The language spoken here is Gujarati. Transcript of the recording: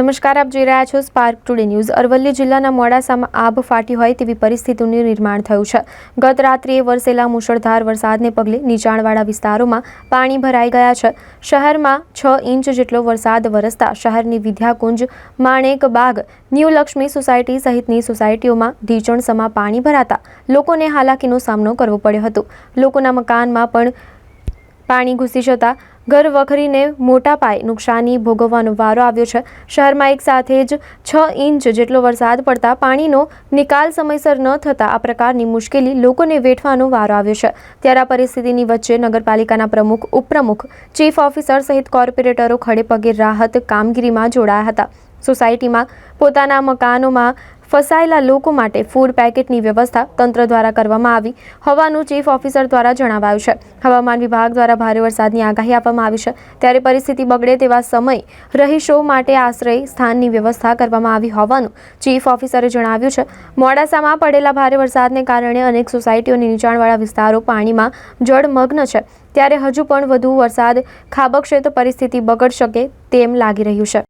નમસ્કાર, આપ જોઈ રહ્યા છો સ્પાર્ક ટુડે ન્યૂઝ અરવલ્લી જિલ્લાના મોડાસામાં આબ ફાટી હોય તેવી પરિસ્થિતિનું નિર્માણ થયું છે. ગત રાત્રિએ વરસેલા મુશળધાર વરસાદને પગલે નીચાણવાળા વિસ્તારોમાં પાણી ભરાઈ ગયા છે. શહેરમાં છ ઇંચ જેટલો વરસાદ વરસતા શહેરની વિદ્યાકુંજ, માણેક બાગ, ન્યૂ લક્ષ્મી સોસાયટી સહિતની સોસાયટીઓમાં ઢીચણસમાં પાણી ભરાતા લોકોને હાલાકીનો સામનો કરવો પડ્યો હતો. લોકોના મકાનમાં પણ પાણી ઘૂસી જતા ઘર વખરીને મોટા પાયે નુકસાની ભોગવવાનો વારો આવ્યો છે. શહેરમાં એક સાથે જ છ ઇંચ જેટલો વરસાદ પડતા પાણીનો નિકાલ સમયસર ન થતા આ પ્રકારની મુશ્કેલી લોકોને વેઠવાનો વારો આવ્યો છે. ત્યારે આ પરિસ્થિતિની વચ્ચે નગરપાલિકાના પ્રમુખ, ઉપપ્રમુખ, ચીફ ઓફિસર સહિત કોર્પોરેટરો ખડેપગે રાહત કામગીરીમાં જોડાયા હતા. સોસાયટીમાં પોતાના મકાનોમાં ફસાયેલા લોકો માટે ફૂડ પેકેટની વ્યવસ્થા તંત્ર દ્વારા કરવામાં આવી. હોવાનું ચીફ ઓફિસર દ્વારા જણાવાયું છે. હવામાન વિભાગ દ્વારા ભારે વરસાદની આગાહી આપવામાં આવી છે. ત્યારે પરિસ્થિતિ બગડે તેવા સમય રહીશો માટે આશ્રય સ્થાનની વ્યવસ્થા કરવામાં આવી હોવાનું ચીફ ઓફિસરે જણાવ્યું છે. મોડાસામાં પડેલા ભારે વરસાદને કારણે અનેક સોસાયટીઓની નીચાણવાળા વિસ્તારો પાણીમાં જળમગ્ન છે. ત્યારે હજુ પણ વધુ વરસાદ ખાબકશે તો પરિસ્થિતિ બગડ શકે તેમ લાગી રહ્યું છે.